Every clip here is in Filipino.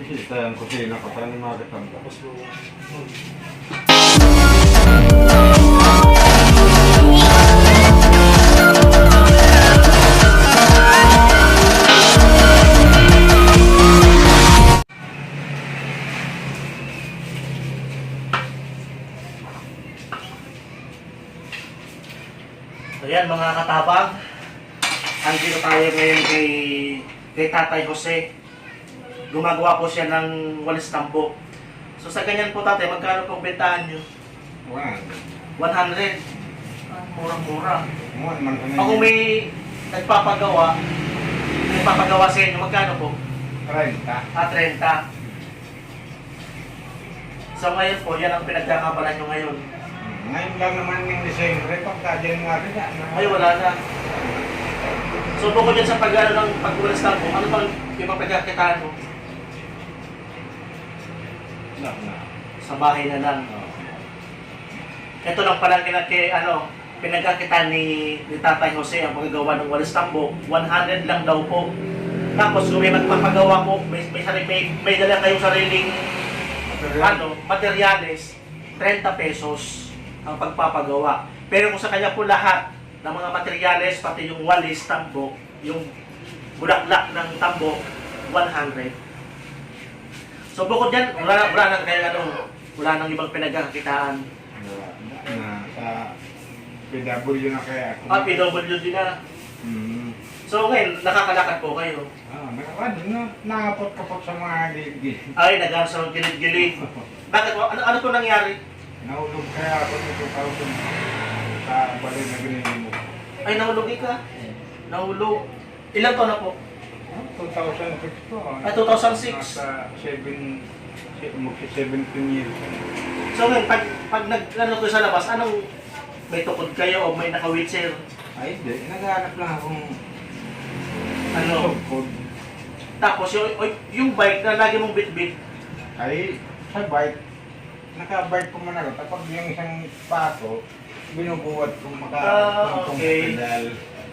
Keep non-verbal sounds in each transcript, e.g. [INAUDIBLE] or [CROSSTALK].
Ito yung kusina ko. Saan yung mga katanda? Tapos mo, So yan mga katabang, andito tayo ngayon kay, kay Tatay Jose. Gumagawa po siya ng walis tambo. So sa ganyan po tatay, magkano pong bentahan nyo? One. 100. Ah, Murang-mura. Man ka Ako may nagpapagawa, nagpapagawa sa inyo, magkano po? Renta. Ah, 30. So ngayon po, yan ang pinagkakabalan nyo ngayon. Ngayon lang naman yung December. Pagka January na. Ay, wala na. So bukod dyan sa pag-ano ng tambo, ano bang ibang pagkakitaan mo? Wala na. Sa bahay na lang. Ito lang pala kinaki, ano, pinagkakitaan ni, ni Tatay Jose ang paggagawa ng walis tambo. 100 lang daw po. Tapos kung may magpapagawa po, may, may, sarili- may, may dala kayong sariling ano, materyales, 30 pesos ang pagpapagawa. Pero kung sa kanya po lahat ng mga materyales, pati yung walis, tambo, yung bulaklak ng tambo, 100. So bukod dyan, wala, wala nang kaya ano, wala nang ibang pinagkakitaan. Wala na. Sa PW na kaya ako. Ah, PWD na. Hmm. So ngayon, nakakalakad po kayo. Ah, nakakad. Na, nakapot-kapot sa mga gilid. Ay, nag sa gilid-gilid. Bakit po? Ano, ano po nangyari? Nahulog kaya ako sa 2000 sa balay na binili mo. Ay, nahulugi ka. Nahulog. Ilang taon na po? Ah, 2006 po. Ah, 2006. Nasa 7, magsi 17 years. So ngayon, pag, pag nag, ano ko sa labas, anong may tukod kayo o may naka-wheelchair? Ay, hindi. Naghahanap lang akong Ano? tungkod. Tapos yung, yung bike na lagi mong bit-bit, Ay, sa bike, naka-bike ko man ako. Tapos yung isang pato, binubuhat ko maka Ah, tungtong okay. pedal.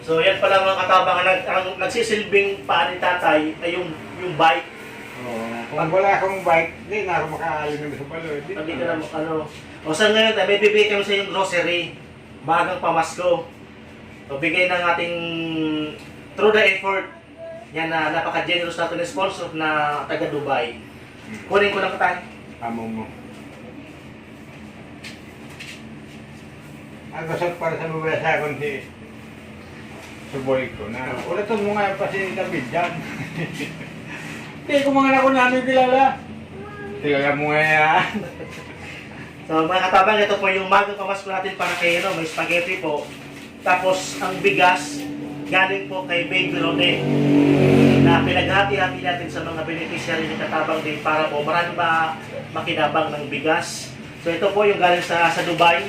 So yan pala mga katabang nag, ang nagsisilbing paa ni tatay ay yung yung bike. Oo. Kung wala akong bike, hindi na ako makaalim sa baloy. Di Hindi ka na ano. O sa ngayon tayo, may bibigay kami sa yung grocery. Bagang pamasko. So bigay ng ating through the effort. Yan na napaka-generous natin ng sponsor na taga Dubai. Kunin ko lang tayo. Amo mo. Ang gasot para sa mabasa ko si Suboy ko na ulaton mo nga pa si David dyan. [LAUGHS] Hindi ko mga nako namin kilala. Kilala mo nga yan. [LAUGHS] So mga katabang, ito po yung magang pamasko natin para kay ano, may spaghetti po. Tapos ang bigas, galing po kay Baby Rone na pinaghati-hati natin sa mga beneficiary ni Katabang din para po marami ba makinabang ng bigas. So ito po yung galing sa, sa Dubai,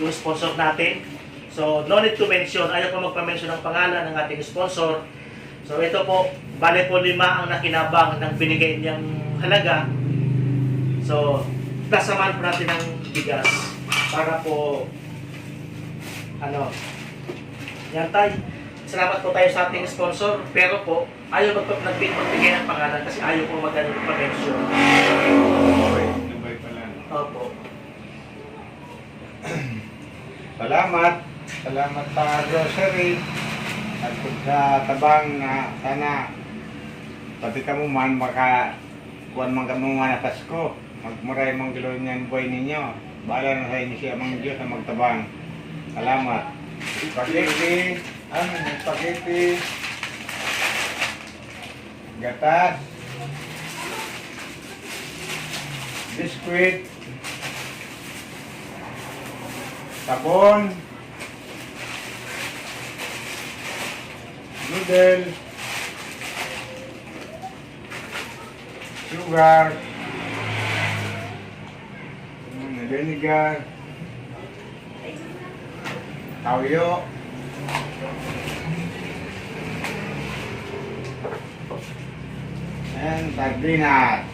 yung sponsor natin. So no need to mention, ayaw po magpa-mention ng pangalan ng ating sponsor. So ito po, bale po lima ang nakinabang ng binigay niyang halaga. So, plasaman po natin ng bigas para po ano yan tay salamat po tayo sa ating sponsor pero po ayaw magpag nagbig magbigay ng pangalan kasi ayaw po pala. opo Salamat. Salamat sa grocery. At kung sa tabang na sana pati ka mo man maka kuwan man ka mo na Pasko. Magmuray mong gilo niyan buhay ninyo. Bahala na sa inyo siya mga Diyos na magtabang. Salamat. Spaghetti. Ano yung spaghetti? Gatas. Biskuit. Sabon. Noodle. Sugar. Vinegar. Tawyo. And sardinas.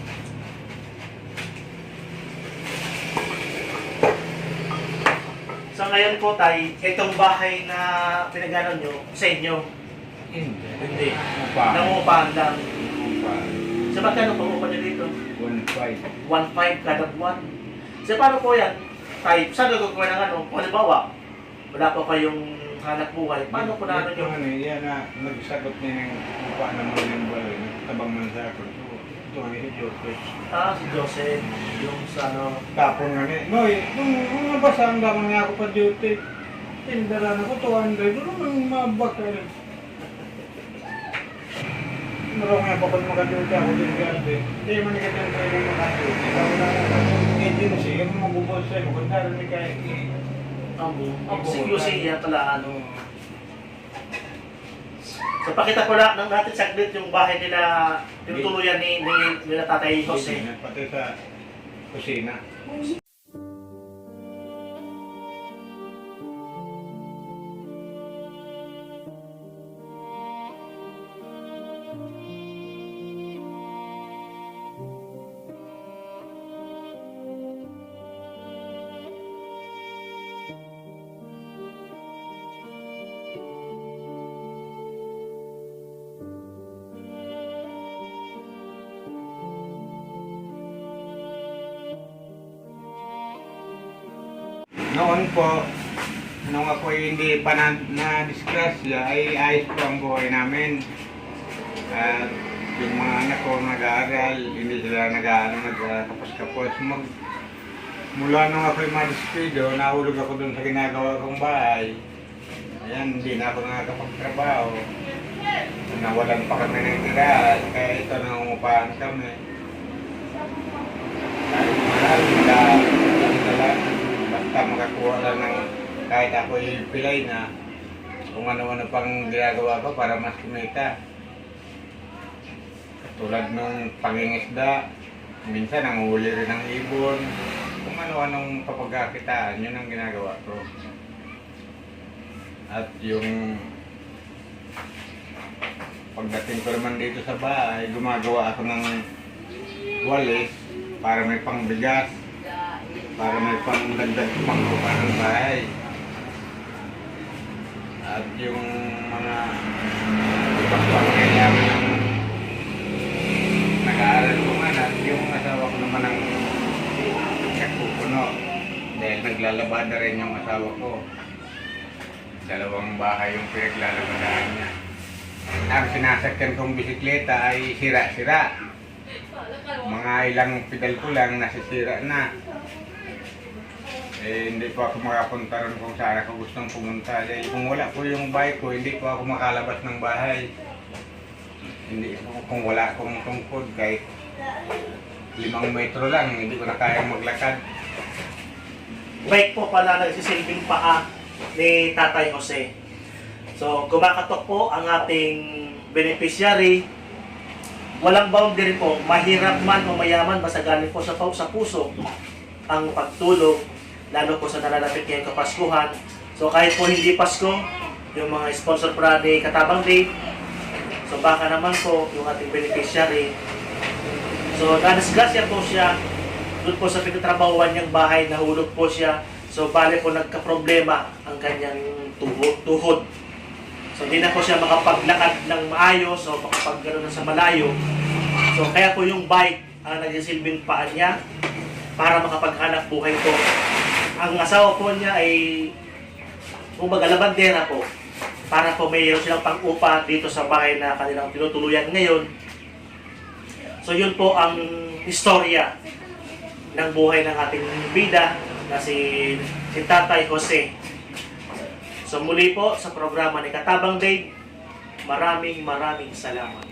so ngayon po tay itong bahay na pinagano nyo sa inyo Hindi. hindi Upa. nangungupahan lang Upa. sa magkano po upa nyo dito 1.5. 1.5 kada buwan. So, paano po yan? Type, saan nagkukuha ng ano? Kung halimbawa, wala pa kayong hanap buhay, paano po Ito yung... ano, yan na, nagsagot niya ng mukha naman yung buhay. Nagtabang man sa ako. Ito, ano si Joseph. Ah, si Joseph, yung sa ano... Tapon nga niya. Noy, nung nung nabasa ang damang niya ako pa duty. Tindara na ko, 200. Doon naman mabak Marong nga pa pag makaduty ako din ganda. Hindi man ka din pwede makaduty. Ikaw na lang. Agency, yung mabubos sa'yo. Kung naroon ni kahit Ang ang si QC yan pala ano. So pakita ko lang ng natin saglit yung bahay nila, tinutuluyan ni, ni nila Tatay Jose. Pati sa kusina. Noon po, nung ako ay hindi pa na, na-disgrasya, ay ayos po ang buhay namin. At yung mga anak ko nag-aaral, hindi sila nag-aaral, nagkapos-kapos. Mag, mula nung ako ay madispido, nahulog ako dun sa ginagawa kong bahay. Ayan, hindi na ako nakakapagtrabaho. Nawalan pa kami ng tirahan, kaya ito nangungupahan kami. Mahal, wala, wala, basta makakuha lang ng kahit ako pilay na kung ano-ano pang ginagawa ko para mas kumita. Katulad nung pangingisda, minsan nanguhuli rin ng ibon, kung ano-anong papagkakitaan, yun ang ginagawa ko. At yung pagdating ko naman dito sa bahay, gumagawa ako ng walis para may pangbigas, para may pangdagdag pangkuha ng bahay. At yung mga ibang pangyayari ng nag-aaral ko man at yung asawa ko naman ang nagpupuno dahil naglalabada rin yung asawa ko. Dalawang bahay yung pinaglalabadahan niya. Ang sinasakyan kong bisikleta ay sira-sira. Mga ilang pedal ko lang nasisira na. Eh, hindi po ako makapunta ron kung saan ako gustong pumunta. Dahil kung wala po yung bike ko, hindi po ako makalabas ng bahay. Hindi po, kung wala akong tungkod, kahit limang metro lang, hindi ko na kayang maglakad. Bike po pala nagsisilbing paa ni Tatay Jose. So, kumakatok po ang ating beneficiary. Walang boundary po, mahirap man o mayaman, basta galing po sa, sa puso ang pagtulong, lalo po sa nalalapit ngayong Kapaskuhan. So, kahit po hindi Pasko, yung mga sponsor po ni Katabang Day, so baka naman po yung ating beneficiary. So, nadisgrasya po siya doon po sa pinagtrabahuan niyang bahay, nahulog po siya. So, bale po nagka-problema ang kanyang tuhod. So, hindi na po siya makapaglakad ng maayos o makapag sa malayo. So, kaya po yung bike ang nagsisilbing paan niya para makapaghanap buhay po. Ang asawa po niya ay kumbaga labandera po para po mayroon silang pang-upa dito sa bahay na kanilang tinutuluyan ngayon. So yun po ang istorya ng buhay ng ating bida na si, si Tatay Jose. So muli po sa programa ni Katabang Day, maraming maraming salamat.